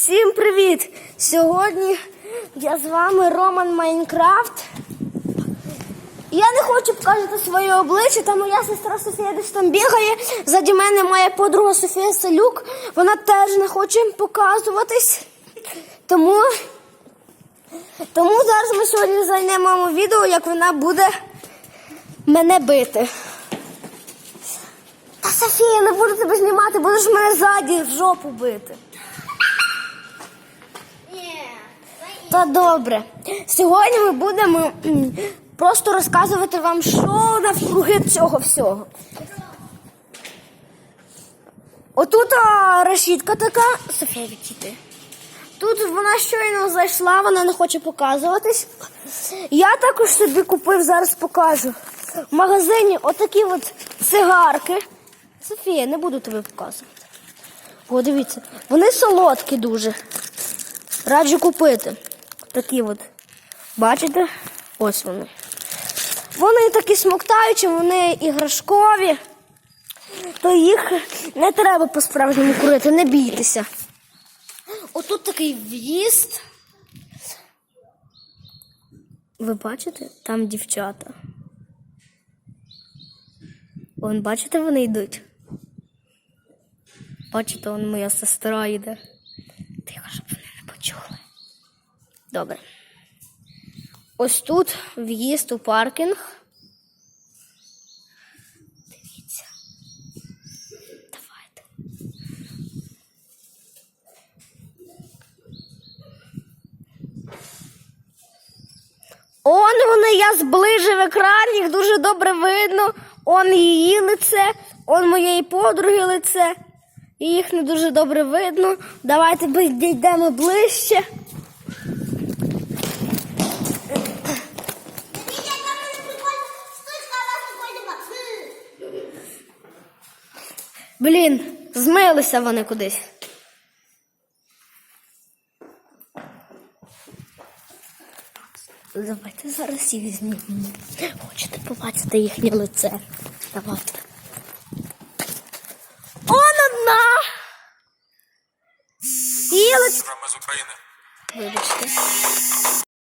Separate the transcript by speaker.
Speaker 1: Всім привіт! Сьогодні я з вами Роман Майнкрафт. Я не хочу показати своє обличчя, та моя сестра Софія десь там бігає. Заді мене моя подруга Софія Салюк. Вона теж не хоче показуватись. Тому, тому зараз ми сьогодні зайнемо відео, як вона буде мене бити. Та Софія, не буду тебе знімати, будеш мене ззаді в жопу бити. Та добре. Сьогодні ми будемо просто розказувати вам, що навкруги цього всього. Отут решітка така. Софія відійти. Тут вона щойно зайшла, вона не хоче показуватись. Я також собі купив, зараз покажу. В магазині отакі от цигарки. Софія, не буду тобі показувати. О, дивіться, вони солодкі дуже. Раджу купити. Такі от. Бачите? Ось вони. Вони такі смоктаючі, вони іграшкові. То їх не треба по-справжньому курити, не бійтеся. Отут такий в'їзд. Ви бачите? Там дівчата. Вон, бачите, вони йдуть. Бачите, вон моя сестра йде. Тихо, щоб вони не почули. Добре. Ось тут в'їзд у паркінг. Дивіться. Давайте. Он вони, я зближив екран, їх дуже добре видно. Он її лице, он моєї подруги лице. І їх не дуже добре видно. Давайте підійдемо ближче. Блін, змилися вони кудись. Давайте зараз їх знімемо. Хочете побачити їхнє лице? Давайте. Он одна! Її лице.
Speaker 2: З України.
Speaker 1: Вибачте.